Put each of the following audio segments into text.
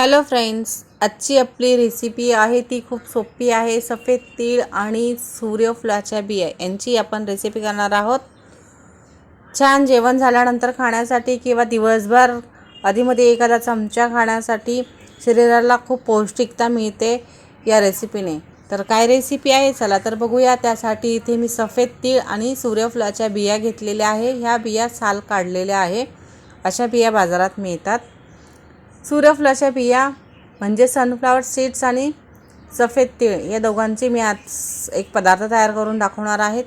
Hello friends आजची आपली recipe आहे ती खूप सोपी आहे. सफेद तीळ आणि सूर्यफुलाच्या बिया यांची आपण रेसिपी करणार आहोत. छान जेवण झाल्यानंतर खाण्यासाठी किंवा दिवसभर आधीमध्ये एखादा चमचा खाण्यासाठी शरीराला खूप पौष्टिकता मिळते या रेसिपीने तर काय रेसिपी आहे? चला तर बघूया. त्यासाठी इथे मी सफेद तीळ आणि सूर्यफुलाच्या बिया घेतलेल्या आहे. ह्या बिया साल काढलेल्या आहे. अशा बिया बाजारात मिळतात. सूर्यफुलाच्या बिया म्हणजे सनफ्लावर सीड्स आणि सफेद तीळ या दोघांची मी आज एक पदार्थ तयार करून दाखवणार आहेत.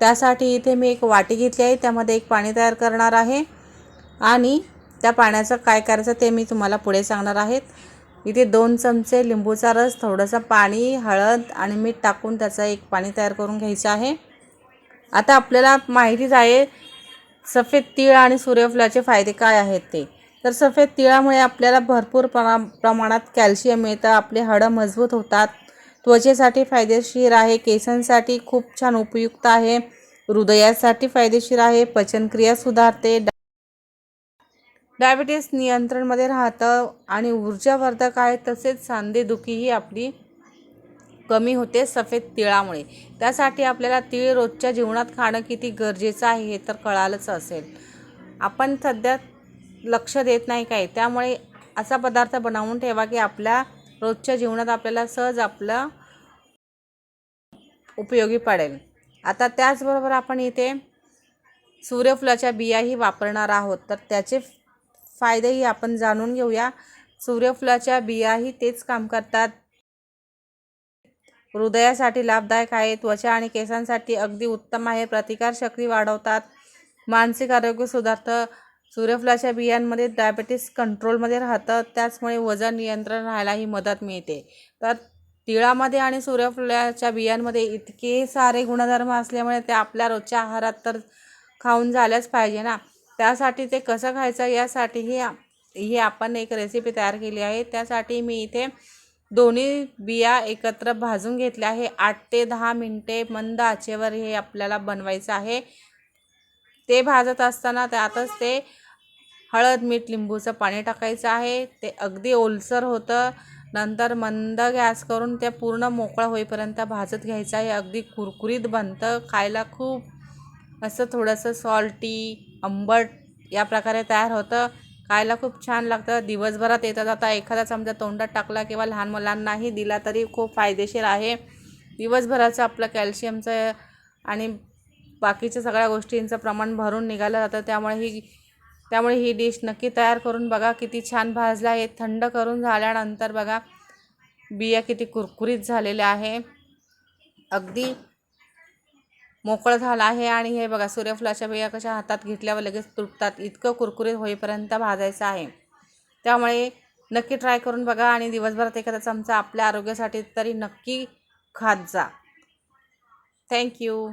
त्यासाठी इथे मी एक वाटी घेतली आहे त्यामध्ये एक पाणी तयार करणार आहे. आणि त्या पाण्याचं काय करायचं ते मी तुम्हाला पुढे सांगणार आहेत. इथे दोन चमचे लिंबूचा रस थोडंसं पाणी हळद आणि मीठ टाकून त्याचं एक पाणी तयार करून घ्यायचं आहे. आता आपल्याला माहितीच आहे सफेद तीळ आणि सूर्यफुलाचे फायदे काय आहेत ते. तर सफेद तिळामुळे आपल्याला भरपूर प्रमा प्रमाणात कॅल्शियम मिळतं. आपले हाडं मजबूत होतात. त्वचेसाठी फायदेशीर आहे. केसांसाठी खूप छान उपयुक्त आहे. हृदयासाठी फायदेशीर आहे. पचनक्रिया सुधारते. डायबिटीस नियंत्रणमध्ये राहतं आणि ऊर्जावर्धक आहे. तसेच सांधेदुखीही आपली कमी होते सफेद तिळामुळे. त्यासाठी आपल्याला तीळ रोजच्या जीवनात खाणं किती गरजेचं आहे हे तर कळालंच असेल. आपण सध्या लक्ष देत नाही काय त्यामुळे असा पदार्थ बनवून ठेवा की आपल्या रोजच्या जीवनात आपल्याला सहज आपलं उपयोगी पडेल. आता त्याचबरोबर आपण इथे सूर्यफुलाच्या बियाही वापरणार आहोत. तर त्याचे फायदेही आपण जाणून घेऊया. सूर्यफुलाच्या बियाही तेच काम करतात. हृदयासाठी लाभदायक आहे त्वचा आणि केसांसाठी अगदी उत्तम आहे प्रतिकारशक्ती वाढवतात मानसिक आरोग्य सुधारतं सूर्यफुलाच्या बियांमध्ये डायबेटीस कंट्रोलमध्ये राहतं त्याचमुळे वजन नियंत्रण राहायलाही मदत मिळते. तर तिळामध्ये आणि सूर्यफुलाच्या बियांमध्ये इतके सारे गुणधर्म असल्यामुळे ते आपल्या रोजच्या आहारात तर खाऊन झाल्याच पाहिजे ना. त्यासाठी ते कसं खायचं यासाठीही ही आपण एक रेसिपी तयार केली आहे. त्यासाठी मी इथे दोन्ही बिया एकत्र भाजून घेतल्या आहे. आठ ते दहा मिनटे मंद आचेवर हे आपल्याला बनवायचं आहे. ते भाजत असताना त्यातच ते हळद मीठ लिंबूचं पाणी टाकायचं आहे. ते अगदी ओलसर होतं. नंतर मंद गॅस करून ते पूर्ण मोकळं होईपर्यंत भाजत घ्यायचं आहे. अगदी कुरकुरीत बनतं. खायला खूप असं थोडंसं सॉल्टी आंबट या प्रकारे तयार होतं. खायला खूप छान लागतं. दिवसभरात येता जाता एखादा चमचा तोंडात टाकला किंवा लहान मुलांनाही दिला तरी खूप फायदेशीर आहे. दिवसभराचं आपलं कॅल्शियमचं आणि बाकीच्या सगळ्या गोष्टींचं प्रमाण भरून निघालं जातं. त्यामुळे ही त्यामुळे ही डिश नक्की तयार करून बघा किती छान भाजला आहे. थंड करून झाल्यानंतर बघा बिया किती कुरकुरीत झालेल्या आहे. अगदी मोकळं झालं आहे आणि हे बघा सूर्यफुलाच्या बिया कशा हातात घेतल्यावर लगेच तुटतात. इतकं कुरकुरीत होईपर्यंत भाजायचं आहे. त्यामुळे नक्की ट्राय करून बघा आणि दिवसभरात एखादा चमचा आपल्या आरोग्यासाठी तरी नक्की खात जा. थँक्यू